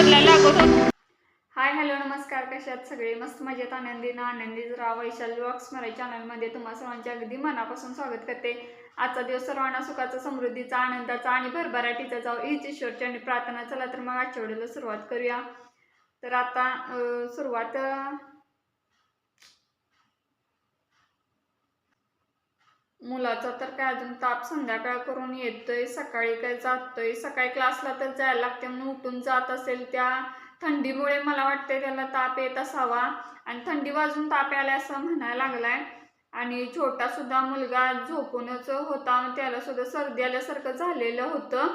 बदलायला अगोदर hi hello नमस्कार. कशात सगळे? मस्त मजेत आनंदीनं आनंदी राहा. वैशाल ब्लॉग्स मराठी चॅनलमध्ये तुम्हा सर्वांच्या अगदी मनापासून स्वागत करते. आजचा दिवस सर्वांना सुखाचा समृद्धीचा आनंदाचा आणि भरभराटीचा जाऊ हीच ईश्वरची आणि प्रार्थना. चला तर मग आठवड्याला सुरुवात करूया. तर आता सुरुवात मुलाचा तर काय अजून ताप संध्याकाळ करून येतोय सकाळी काय जातोय सकाळी क्लासला तर जायला लागते म्हणून उठून जात असेल त्या. थंडीमुळे मला वाटते त्याला ताप येत असावा. आणि थंडी वाजून ताप आलाय असं म्हणायला लागलाय. आणि छोटा सुद्धा मुलगा झोपूनच होता त्याला सुद्धा सर्दी आल्यासारखं झालेलं होतं.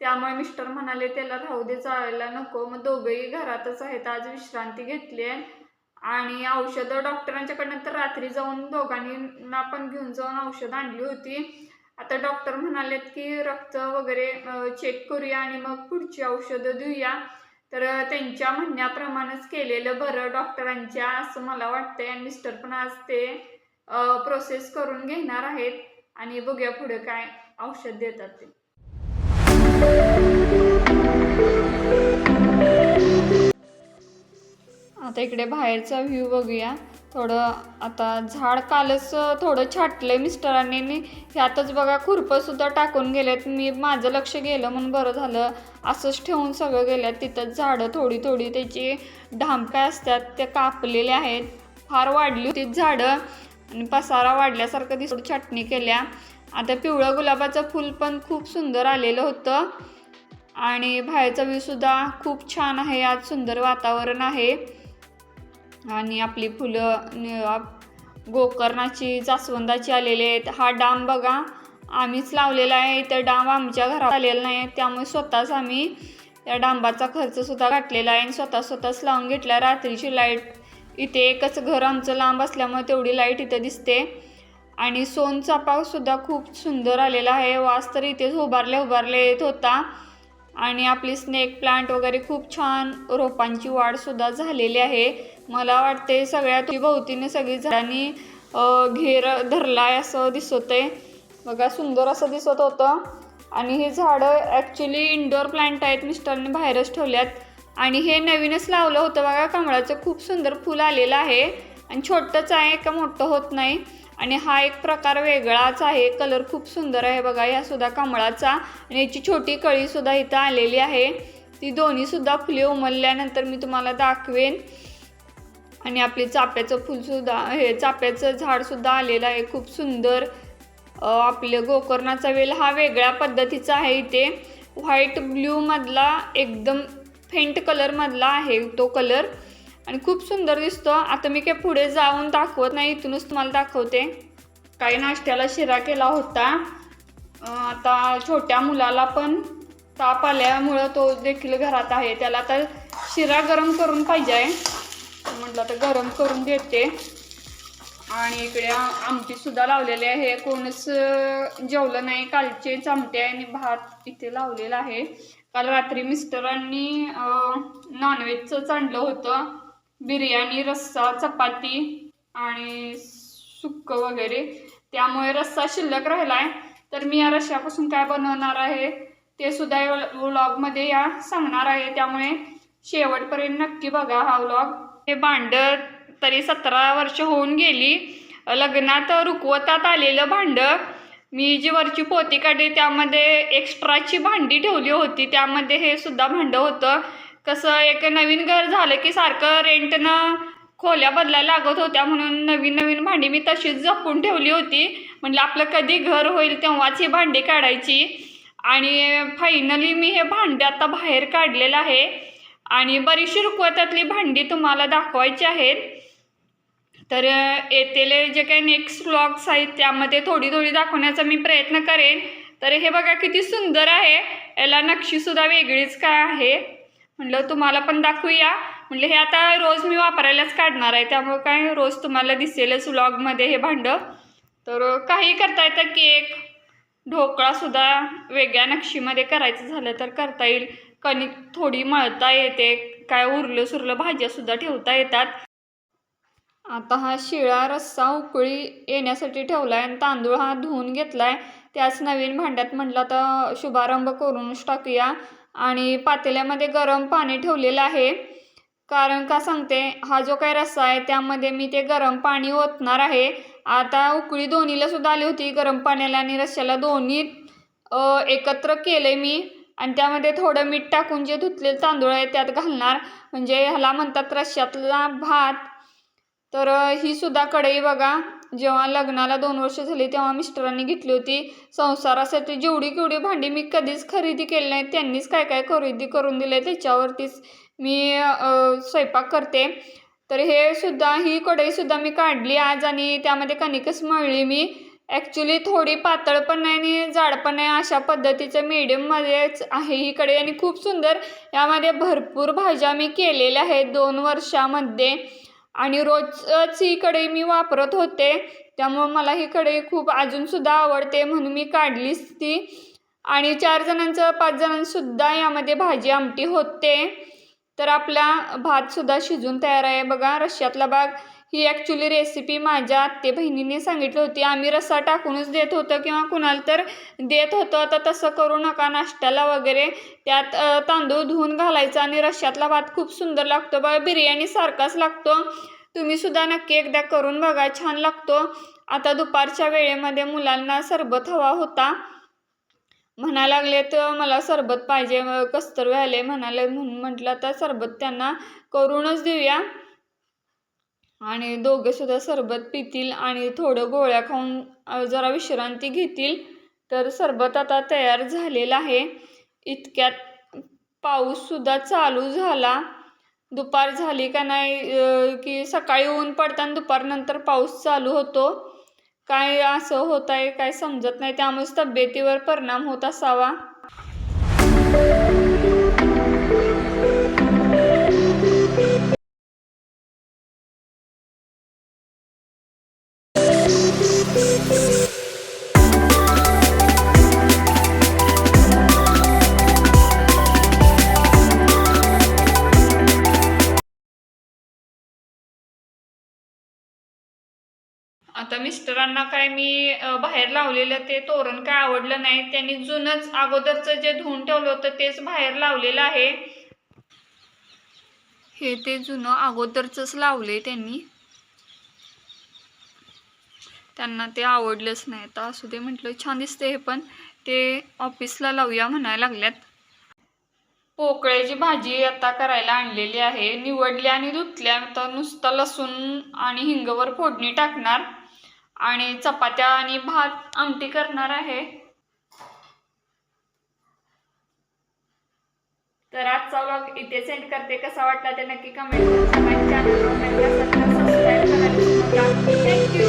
त्यामुळे मिस्टर म्हणाले त्याला राहू दे जायला नको. मग दोघंही घरातच आहेत आज विश्रांती घेतली आहे. आणि औषधं डॉक्टरांच्याकडनं तर रात्री जाऊन दोघांना पण घेऊन जाऊन औषध आणली होती. आता डॉक्टर म्हणालेत की रक्त वगैरे चेक करूया आणि मग पुढची औषधं देऊया. तर त्यांच्या म्हणण्याप्रमाणेच केलेलं बरं डॉक्टरांच्या असं मला वाटतंय. आणि मिस्टर पण आज ते प्रोसेस करून घेणार आहेत. आणि बघूया पुढे काय औषध देतात ते. आता इकडे बाहेरचा व्ह्यू बघूया. थोडं आता झाड कालच थोडं छाटलंय मिस्टरांनी. ह्यातच बघा खुरपंसुद्धा टाकून गेलेत. मी माझं लक्ष गेलं म्हणून बरं झालं. असंच ठेवून सगळं गेल्यात. तिथंच झाडं थोडी थोडी त्याची ढामकाय असतात ते कापलेले आहेत. फार वाढली होती झाडं. आणि पसारा वाढल्यासारखं दिसत छाटणी केल्या. आता पिवळं गुलाबाचं फूल पण खूप सुंदर आलेलं होतं. आणि बाहेरचा व्ह्यूसुद्धा खूप छान आहे. आज सुंदर वातावरण आहे. आणि आपली फुलं गोकर्णाची जास्वंदाची आलेली आहेत. हा डाम बघा आम्हीच लावलेला आहे. तर डांब आमच्या घरात आलेला नाही त्यामुळे स्वतःच आम्ही त्या डांबाचा खर्च सुद्धा घातलेला आहे. आणि स्वतः स्वतःच लावून घेतला रात्रीची लाइट. इथे एकच घर आमचं लांब असल्यामुळे तेवढी लाइट इथे दिसते. आणि सोनचापासुद्धा खूप सुंदर आलेला आहे. वास तर इथेच उभारले उभारले येत होता. आणि आपली स्नेक प्लांट वगैरे खूप छान रोपांची वाढसुद्धा झालेली आहे. मला वाटते सगळ्या भोवतीने सगळी झाडांनी अ, घेर धरलाय असं दिसत आहे बघा सुंदर असं दिसत होतं. आणि हे झाडं ॲक्च्युली इंडोर प्लांट आहेत मिस्टरने बाहेरच ठेवल्यात. आणि हे नवीनच लावलं होतं बघा कमळाचं खूप सुंदर फुल आलेलं आहे. आणि छोटंच आहे का मोठं होत नाही. आणि हा एक प्रकार वेगळाच आहे. कलर खूप सुंदर आहे बघा. ह्या सुद्धा कमळाचा आणि याची छोटी कळी सुद्धा इथं आलेली आहे. ती दोन्ही सुद्धा फुले उमलल्यानंतर मी तुम्हाला दाखवेन. आणि आपली चाप्याचं फुलसुद्धा हे चाप्याचं झाडसुद्धा आलेलं आहे. खूप सुंदर आपलं गोकर्णाचा वेल हा वेगळ्या पद्धतीचा आहे इथे. व्हाईट ब्ल्यूमधला एकदम फेंट कलरमधला आहे तो कलर आणि खूप सुंदर दिसतो. आता मी काय पुढे जाऊन दाखवत नाही इथूनच तुम्हाला दाखवते. काही नाश्त्याला शिरा केला होता. आता छोट्या मुलाला पण ताप आल्यामुळं तो देखील घरात आहे. त्याला आता शिरा गरम करून पाहिजे. आहे म्हटलं तर गरम करून देते. आणि इकडे आमटीसुद्धा आमटी सुद्धा लावलेली आहे. कोणच जेवलं नाही. कालचे चमटे आणि भात इथे लावलेला आहे. काल रात्री मिस्टरांनी नॉनव्हेजचंच आणलं होतं. बिर्याणी रस्सा चपाती आणि सुक्कं वगैरे. त्यामुळे रस्सा शिल्लक राहिला आहे तर मी या रश्श्यापासून काय बनवणार आहे ते सुद्धा या व्लॉगमध्ये या सांगणार आहे. त्यामुळे शेवटपर्यंत नक्की बघा हा व्लॉग. हे भांडं तरी सतरा वर्ष होऊन गेली. लग्नात रुकवतात आलेलं भांडं. मी जी वरची पोती काढली त्यामध्ये एक्स्ट्राची भांडी ठेवली होती. त्यामध्ये हे सुद्धा भांडं होतं. कसं एक नवीन घर झालं की सारखं रेंटनं खोल्या बदलायला लागत होत्या म्हणून नवीन नवीन भांडी मी तशीच जपून ठेवली होती. म्हटलं आपलं कधी घर होईल तेव्हाच ही भांडी काढायची. आणि फायनली मी हे भांडे आता बाहेर काढलेलं आहे. आणि बरीचशी रुकवतातली भांडी तुम्हाला दाखवायची आहेत. तर येतेले जे काही नेक्स्ट व्लॉग्स आहेत त्यामध्ये थोडी थोडी दाखवण्याचा मी प्रयत्न करेन. तर हे बघा किती सुंदर आहे. याला नक्षीसुद्धा वेगळीच काय आहे. म्हटलं तुम्हाला पण दाखवूया. म्हटलं हे आता रोज मी वापरायलाच काढणार आहे त्यामुळे काय रोज तुम्हाला दिसेलच व्लॉगमध्ये हे भांडं. तर काही करता येतं केक ढोकळासुद्धा वेगळ्या नक्षीमध्ये करायचं झालं तर करता येईल. कणिक थोडी मळता येते काय उरलं सुरलं भाज्यासुद्धा ठेवता येतात. आता हा शिळा रस्सा उकळी येण्यासाठी ठेवला आहे आणि तांदूळ हा धुवून घेतला आहे त्याच नवीन भांड्यात म्हटलं तर शुभारंभ करूनच टाकूया. आणि पातेल्यामध्ये गरम पाणी ठेवलेलं आहे. कारण का सांगते हा जो काही रस्सा आहे त्यामध्ये मी ते गरम पाणी ओतणार आहे. आता उकळी दोन्हीला सुद्धा आली होती गरम पाण्याला आणि रश्श्याला दोन्ही एकत्र केले मी. आणि त्यामध्ये थोडं मीठ टाकून जे धुतलेले तांदूळ आहे त्यात घालणार. म्हणजे ह्याला म्हणतात रश्श्यातला भात. तर ही सुद्धा कढई बघा. जेव्हा लग्नाला दोन वर्ष झाली तेव्हा मिस्टरांनी घेतली होती. संसारासाठी जेवढी केवढी भांडी मी कधीच खरेदी केली नाही त्यांनीच काय काय खरेदी करून दिले त्याच्यावरतीच मी स्वयंपाक करते. तर हे सुद्धा ही कढईसुद्धा मी काढली आज आणि त्यामध्ये कणिकच मळली मी. ॲक्च्युली थोडी पातळ पण नाही आणि जाड पण नाही अशा पद्धतीचं मीडियममध्येच आहे ही कढई आणि खूप सुंदर यामध्ये भरपूर भाज्या मी केलेल्या आहेत दोन वर्षामध्ये. आणि रोजच ही कढई मी वापरत होते. त्यामुळं मला ही कढई खूप अजूनसुद्धा आवडते म्हणून मी काढलीच ती. आणि चार जणांचं पाच जणांसुद्धा यामध्ये भाजी आमटी होते. तर आपला भातसुद्धा शिजून तयार आहे बघा. रश्श्यातला भाग ही ॲक्च्युली रेसिपी माझ्या आत्ते बहिणीने सांगितली होती. आम्ही रस्सा टाकूनच देत होतो किंवा कुणाला तर देत होतो. आता तसं करू नका नाश्त्याला वगैरे. त्यात तांदूळ धुवून घालायचा आणि रश्श्यातला भात खूप सुंदर लागतो. बघा बिर्याणी सारखाच लागतो. तुम्ही सुद्धा नक्की एकदा करून बघा छान लागतो. आता दुपारच्या वेळेमध्ये मुलांना सरबत हवा होता. म्हणायला लागले तर मला सरबत पाहिजे कस्तर कस्तुरी व्हायले म्हणाले म्हणून म्हटलं तर सरबत त्यांना करूनच देऊया. आणि दोघे सुद्धा सरबत पितील आणि थोडं गोळ्या खाऊन जरा विश्रांती घेतील. तर सरबत आता तयार झालेलं आहे. इतक्यात पाऊससुद्धा चालू झाला. दुपार झाली का नाही की सकाळी ऊन पडताना दुपारनंतर पाऊस चालू होतो. काय असं होत आहे काय समजत नाही. त्यामुळेच तब्येतीवर परिणाम होत असावा. मिस्टरांना काय मी बाहेर लावलेलं ते तोरण काय आवडलं नाही. त्यांनी जुनंच अगोदरचं जे धुवून ठेवलं होतं तेच बाहेर लावलेलं आहे. हे ते जुनं अगोदरचंच लावले त्यांनी. त्यांना ते आवडलंच नाही. तर असू दे म्हटलं छान दिसते हे पण. ते ऑफिसला लावूया म्हणायला लागल्यात. पोकळ्याची भाजी आता करायला आणलेली आहे. निवडल्या आणि धुतल्या. तर नुसतं लसूण आणि हिंगवर फोडणी टाकणार. आणि चपात्या आणि भात आमटी करणार आहे. तर आजचा व्लॉग इथे सेंड करते. कसा वाटला ते नक्की कमेंट करून थँक्यू